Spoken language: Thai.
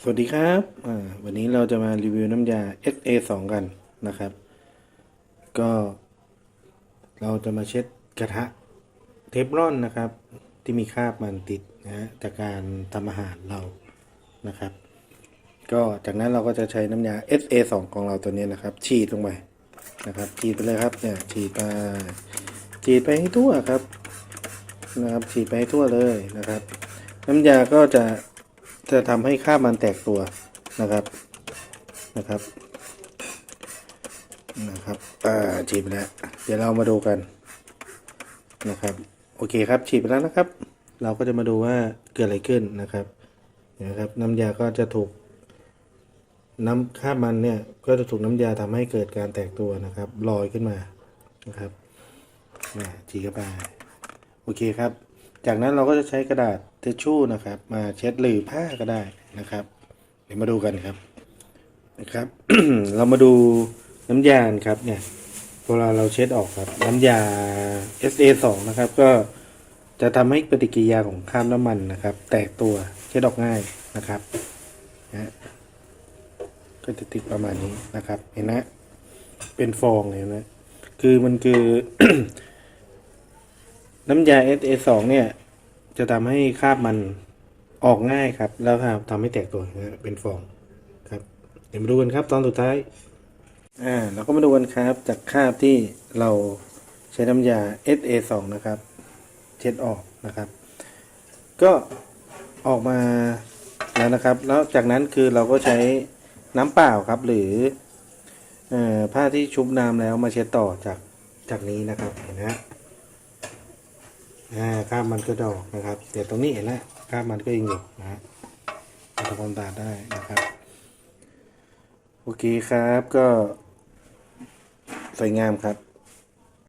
สวัสดีครับวันนี้เราจะมารีวิวน้ำยา SA 2 กันนะครับ ก็ เราจะมาเช็ดกระทะเทฟลอนนะครับ ที่มีคราบมันติดนะฮะจากการทำอาหารเรานะครับ ก็จากนั้นเราก็จะใช้น้ำยา SA 2 ของเราตัวนี้นะครับ ฉีดลงไปนะครับฉีดไปเลยครับเนี่ยฉีดไปฉีดไปให้ทั่วครับนะครับฉีดไปให้ทั่วเลยนะครับ น้ำยาก็จะ จะทำให้ครามันแตกตัวนะครับนะครับนะครับอ่าฉีดไปแล้วเดี๋ยวเรามาดูกันนะครับ โอเคครับฉีดไปแล้วนะครับ เราก็จะมาดูว่าเกิดอะไรขึ้นนะครับนะครับ น้ำยาก็จะถูกน้ำครามันเนี่ยก็จะถูกน้ำยาทำให้เกิดการแตกตัวนะครับลอยขึ้นมานะครับนะฉีดเข้าไปโอเคครับ จากนั้นเราก็จะใช้กระดาษทิชชู่นะครับ มาเช็ดหรือผ้าก็ได้นะครับ เดี๋ยวมาดูกันครับนะครับ เรามาดูน้ำยาครับเนี่ยเวลาเราเช็ดออกครับ น้ำยา SA 2 นะครับ ก็จะทำให้ปฏิกิริยาของคราบน้ำมันนะครับ แตกตัวเช็ดออกง่ายนะครับนะก็จะติดประมาณนี้นะครับ เห็นนะ เป็นฟองเลยนะ คือมันคือ น้ำยา SA 2 เนี่ย จะทำให้คราบมันออกง่ายครับ แล้วครับทำให้แตกตัวนะเป็นฟองครับ เดี๋ยวมาดูกันครับ ตอนสุดท้าย อ่าเราก็มาดูกันครับ จากคราบที่เราใช้น้ำยา SA 2 นะครับ เช็ดออกนะครับ ก็ออกมาแล้วนะครับ แล้วจากนั้นคือเราก็ใช้น้ำเปล่าครับ หรืออ่อผ้าที่ชุบน้ำแล้วมาเช็ดต่อจากจากนี้นะครับเห็นไหมฮะ อ่าข้ามมันก็ดอกนะครับ แต่ตรงนี้เห็นแล้วข้ามมันก็ยังอยู่นะฮะทำความสะอาดได้นะครับ โอเคครับก็สวยงามครับ